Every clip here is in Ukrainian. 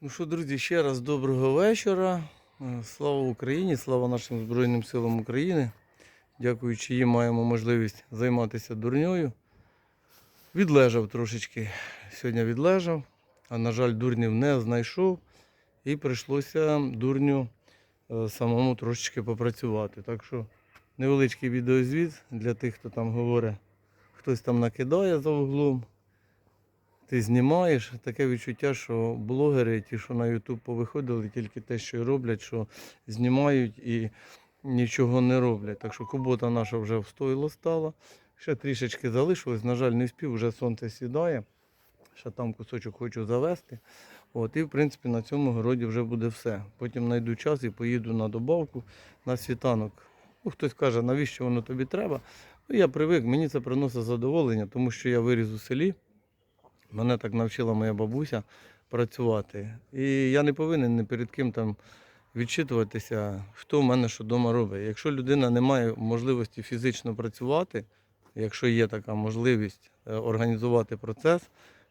Ну що, друзі, ще раз доброго вечора. Е, Слава Україні, слава нашим Збройним силам України. Дякуючи їм, маємо можливість займатися дурньою. Відлежав трошечки. Сьогодні відлежав, а на жаль, дурнів не знайшов. І прийшлося дурню е, самому трошечки попрацювати. Так що невеличкий відеозвіт для тих, хто там говорить, хтось там накидає за углом ти знімаєш, таке відчуття, що блогери, ті, що на YouTube повиходили, тільки те, що роблять, що знімають і нічого не роблять. Так що кубота наша вже встойло стала. Ще трішечки залишилось, на жаль, не вспів, вже сонце сідає. Ще там кусочок хочу завести. От, і в принципі на цьому городі вже буде все. Потім знайду час і поїду на добавку на світанок. Ну, хтось каже, навіщо воно тобі треба. Ну, я привик, мені це приносить задоволення, тому що я виріс у селі. Мене так навчила моя бабуся працювати. І я не повинен ні перед ким там відчитуватися, хто в мене що вдома робить. Якщо людина не має можливості фізично працювати, якщо є така можливість е, організувати процес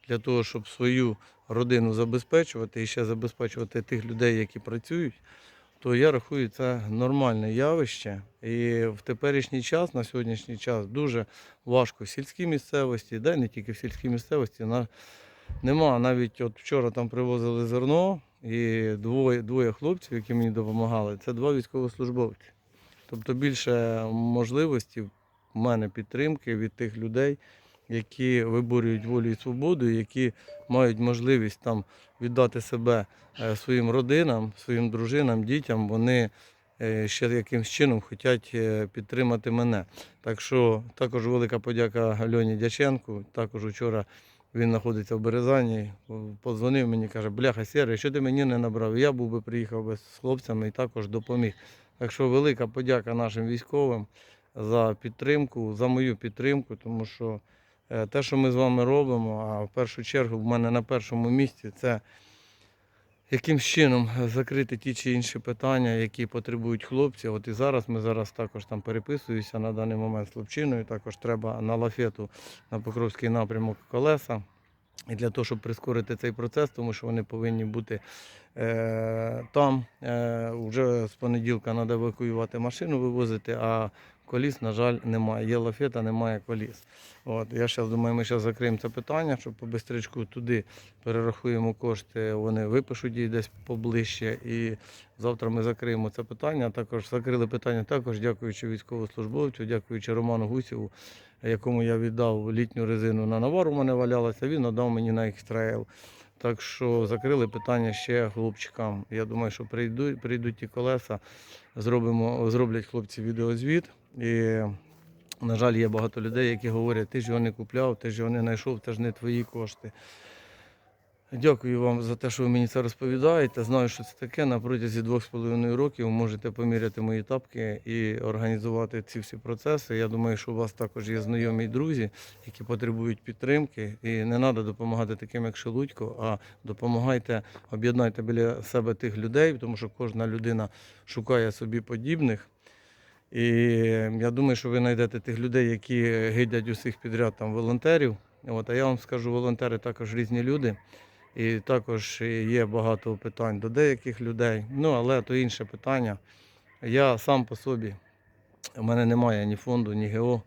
для того, щоб свою родину забезпечувати і ще забезпечувати тих людей, які працюють, то я рахую це нормальне явище. І в теперішній час, на сьогоднішній час, дуже важко в сільській місцевості, й не тільки в сільській місцевості. На, нема навіть от вчора там привозили зерно, і двоє, двоє хлопців, які мені допомагали, це два військовослужбовці. Тобто більше можливості в мене підтримки від тих людей, які виборюють волю і свободу, які мають можливість там віддати себе е, своїм родинам, своїм дружинам, дітям. Вони е, ще якимсь чином хочуть е, підтримати мене. Так що також велика подяка Альоні Дяченку. Також вчора він знаходиться в Березані. Подзвонив мені, каже, бляха, Сєрий, що ти мені не набрав? Я був би приїхав би з хлопцями і також допоміг. Так що велика подяка нашим військовим за підтримку, за мою підтримку, тому що те, що ми з вами робимо, а в першу чергу в мене на першому місці це яким чином закрити ті чи інші питання, які потребують хлопці. От і зараз ми зараз також там переписуюся на даний момент з хлопчиною. Також треба на лафету на Покровський напрямок колеса. І для того, щоб прискорити цей процес, тому що вони повинні бути е, там. Е, вже з понеділка треба евакуювати машину, вивозити, а коліс, на жаль, немає. Є лафета, немає коліс. От, я зараз думаю, ми зараз закриємо це питання, щоб по бистричку туди перерахуємо кошти, вони випишуть її десь поближче. І завтра ми закриємо це питання. Також закрили питання, також дякуючи військовослужбовцю, дякуючи Роману Гусєву, якому я віддав літню резину на навару, у мене валялася, він надав мені на екстрел. Так що закрили питання ще хлопчикам. Я думаю, що прийдуть, прийдуть ті колеса, зробимо, зроблять хлопці відеозвіт. І, на жаль, є багато людей, які говорять, ти ж його не купляв, ти ж його не знайшов, це ж не твої кошти. Дякую вам за те, що ви мені це розповідаєте. Знаю, що це таке. На протязі двох з половиною років можете поміряти мої тапки і організувати ці всі процеси. Я думаю, що у вас також є знайомі й друзі, які потребують підтримки. І не треба допомагати таким, як Шелудько, а допомагайте, об'єднайте біля себе тих людей, тому що кожна людина шукає собі подібних. І я думаю, що ви знайдете тих людей, які гидять усіх підряд там волонтерів. От, а я вам скажу, волонтери також різні люди. І також є багато питань до деяких людей. Ну, але то інше питання. Я сам по собі, у мене немає ні фонду, ні ГО.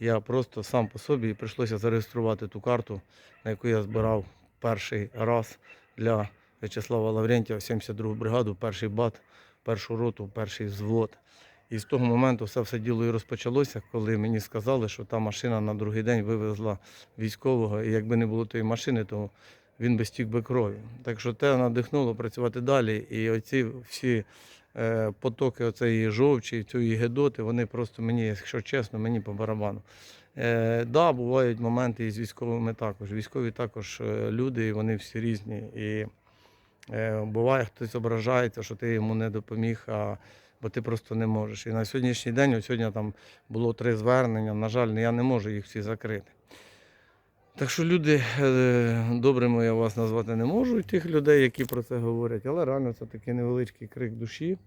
Я просто сам по собі і прийшлося зареєструвати ту карту, на яку я збирав перший раз для В'ячеслава Лаврентєва, 72 бригаду, перший бат, першу роту, перший взвод. І з того моменту все все діло і розпочалося, коли мені сказали, що та машина на другий день вивезла військового, і якби не було тої машини, то він би стік би крові. Так що те надихнуло працювати далі. І оці всі е, потоки оцеї жовчі, цієї гедоти, вони просто мені, якщо чесно, мені по барабану. Е, да, бувають моменти і з військовими також. Військові також е, люди, і вони всі різні. І е, буває, хтось ображається, що ти йому не допоміг. А бо ти просто не можеш. І на сьогоднішній день, сьогодні там було три звернення. На жаль, я не можу їх всі закрити. Так що люди е, добрими я вас назвати не можу, тих людей, які про це говорять, але реально це такий невеличкий крик душі.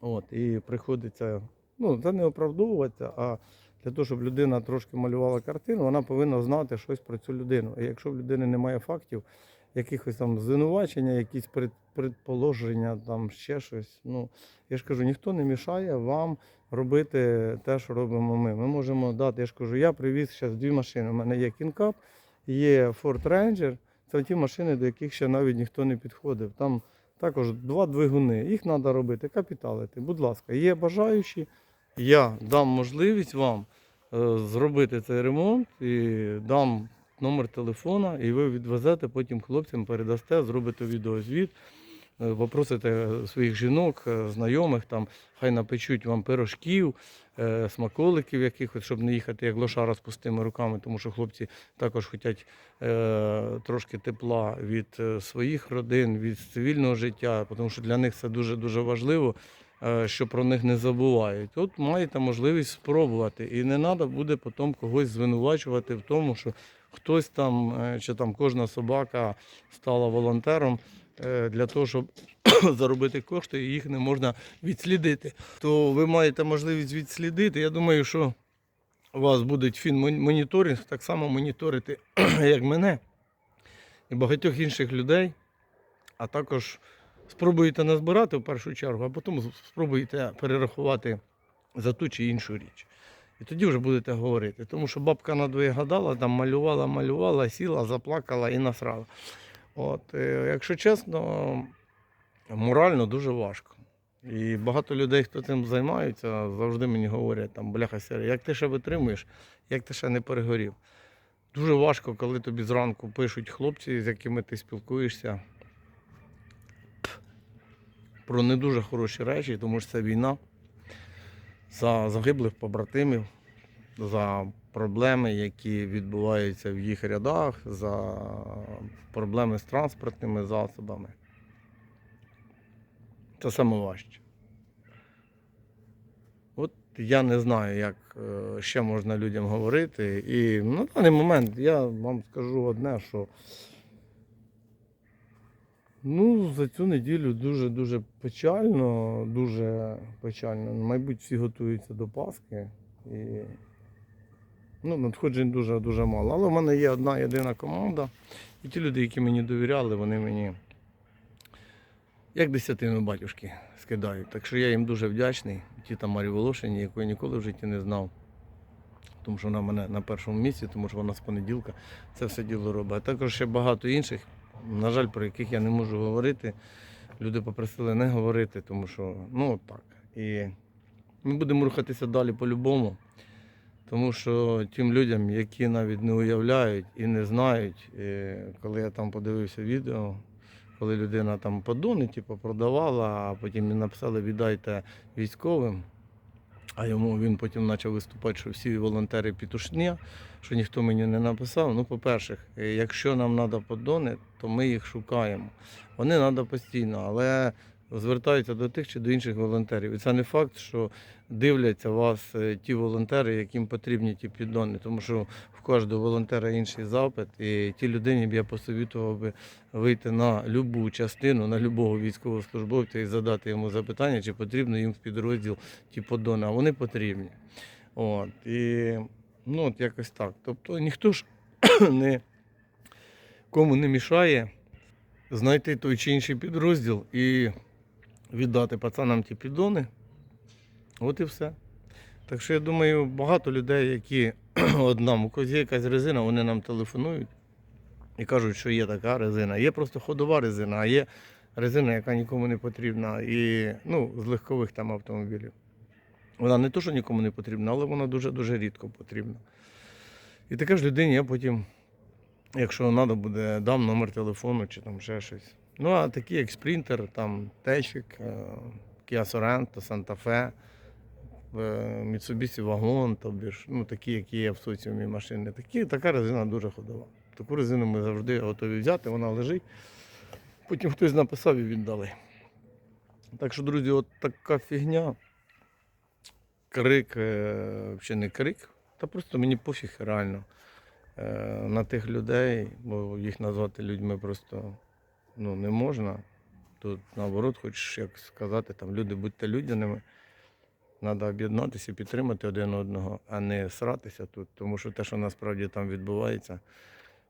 От, і приходиться, ну, це не оправдовуватися, а для того, щоб людина трошки малювала картину, вона повинна знати щось про цю людину. І якщо в людини немає фактів, якихось там звинувачення, якісь пред- предположення, там ще щось. Ну, я ж кажу, ніхто не мішає вам робити те, що робимо ми. Ми можемо дати, я ж кажу, я привіз зараз дві машини. У мене є Кінкап, є Ford Ranger. Це ті машини, до яких ще навіть ніхто не підходив. Там також два двигуни. Їх треба робити, капіталити. Будь ласка, є бажаючі. Я дам можливість вам е, зробити цей ремонт і дам номер телефона, і ви відвезете потім хлопцям, передасте, зробите відеозвіт, е, попросите своїх жінок, е, знайомих, там, хай напечуть вам пирожків, е, смаколиків якихось, щоб не їхати як лошара з пустими руками, тому що хлопці також хочуть трошки тепла від своїх родин, від цивільного життя, тому що для них це дуже-дуже важливо що про них не забувають. От маєте можливість спробувати. І не треба буде потім когось звинувачувати в тому, що хтось там, е, чи там кожна собака стала волонтером е, для того, щоб заробити кошти, і їх не можна відслідити. То ви маєте можливість відслідити. Я думаю, що у вас буде фінмоніторинг так само моніторити, як мене і багатьох інших людей, а також спробуєте назбирати в першу чергу, а потім спробуєте перерахувати за ту чи іншу річ. І тоді вже будете говорити. Тому що бабка надвоє гадала, там малювала, малювала, сіла, заплакала і насрала. От, е, якщо чесно, морально дуже важко. І багато людей, хто цим займаються, завжди мені говорять, там, бляха сера, як ти ще витримуєш, як ти ще не перегорів. Дуже важко, коли тобі зранку пишуть хлопці, з якими ти спілкуєшся про не дуже хороші речі, тому що це війна за загиблих побратимів, за проблеми, які відбуваються в їх рядах, за проблеми з транспортними засобами. Це саме важче. От я не знаю, як е, ще можна людям говорити. І на даний момент я вам скажу одне, що ну, за цю неділю дуже-дуже печально, дуже печально. Мабуть, всі готуються до Пасхи. І ну, надходжень дуже-дуже мало. Але в мене є одна єдина команда. І ті люди, які мені довіряли, вони мені як десятину батюшки скидають. Так що я їм дуже вдячний. Ті там Марі Волошині, яку я ніколи в житті не знав. Тому що вона мене на першому місці, тому що вона з понеділка це все діло робить. А також ще багато інших, на жаль, про яких я не можу говорити. Люди попросили не говорити, тому що ну от так. І ми будемо рухатися далі по-любому. Тому що тим людям, які навіть не уявляють і не знають, е, коли я там подивився відео, коли людина там подони, типу, продавала, а потім їм написали віддайте військовим. А йому він потім почав виступати, що всі волонтери пітушня, що ніхто мені не написав. Ну, по-перше, якщо нам треба подони, то ми їх шукаємо. Вони треба постійно, але звертаються до тих чи до інших волонтерів. І це не факт, що дивляться вас е, ті волонтери, яким потрібні ті піддони, тому що в кожного волонтера інший запит, і тій людині б я посовітував би вийти на будь-яку частину, на будь-якого військовослужбовця і задати йому запитання, чи потрібно їм в підрозділ ті подони, а вони потрібні. От, і ну, от якось так. Тобто ніхто ж не кому не мішає знайти той чи інший підрозділ і віддати пацанам ті піддони. От і все. Так що я думаю, багато людей, які от нам, у є якась резина, вони нам телефонують і кажуть, що є така резина. Є просто ходова резина, а є резина, яка нікому не потрібна. І ну, з легкових там автомобілів. Вона не то, що нікому не потрібна, але вона дуже-дуже рідко потрібна. І таке ж людині я потім, якщо треба буде, дам номер телефону чи там ще щось. Ну, а такі, як спринтер, там Течик, Kia Sorento, Santa Fe, е, Mitsubishi Wagon, тобі ж, ну, такі, які є в соціумі машини. Такі, така резина дуже ходова. Таку резину ми завжди готові взяти, вона лежить. Потім хтось написав і віддали. Так що, друзі, от така фігня. Крик, е, взагалі не крик, та просто мені пофіг реально е, на тих людей, бо їх назвати людьми просто ну, не можна. Тут наоборот, хочеш як сказати, там люди будьте людяними. Треба об'єднатися, підтримати один одного, а не сратися тут. Тому що те, що насправді там відбувається,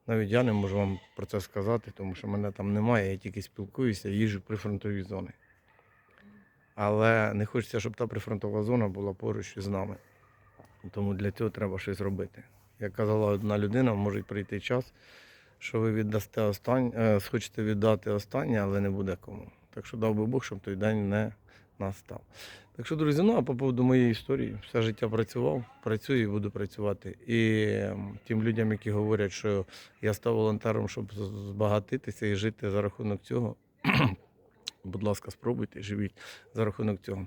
навіть я не можу вам про це сказати, тому що мене там немає, я тільки спілкуюся, їжджу при фронтовій зоні. Але не хочеться, щоб та прифронтова зона була поруч із нами. Тому для цього треба щось робити. Як казала одна людина, може прийти час, що ви віддасте останнє, схочете віддати останнє, але не буде кому. Так що дав би Бог, щоб той день не настав. Так що, друзі, ну а по поводу моєї історії, все життя працював, працюю і буду працювати. І тим людям, які говорять, що я став волонтером, щоб збагатитися і жити за рахунок цього. Будь ласка, спробуйте, живіть за рахунок цього.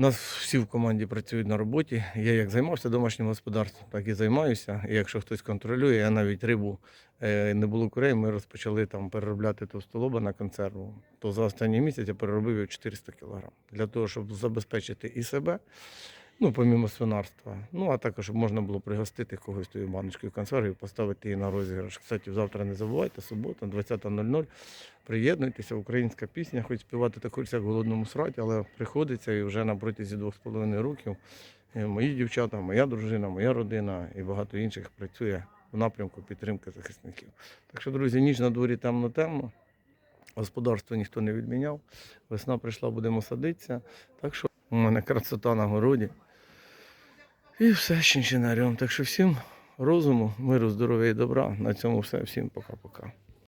Нас всі в команді працюють на роботі. Я як займався домашнім господарством, так і займаюся. І якщо хтось контролює, я навіть рибу е, не було курей, ми розпочали там переробляти товстолоба на консерву. То за останній місяць я переробив його 400 кг. Для того, щоб забезпечити і себе, ну, помімо свинарства. Ну, а також, щоб можна було пригостити когось тою баночкою консервів, поставити її на розіграш. Кстати, завтра не забувайте, субота, 20.00. Приєднуйтеся, українська пісня, хоч співати так хочеться голодному сраті, але приходиться і вже на протязі двох з половиною років е, мої дівчата, моя дружина, моя родина і багато інших працює в напрямку підтримки захисників. Так що, друзі, ніч на дворі темно-темно. Господарство ніхто не відміняв. Весна прийшла, будемо садитися. Так що у мене красота на городі. І все ще чинчинарем. Так що всім розуму, миру, здоров'я і добра. На цьому все. Всім пока-пока.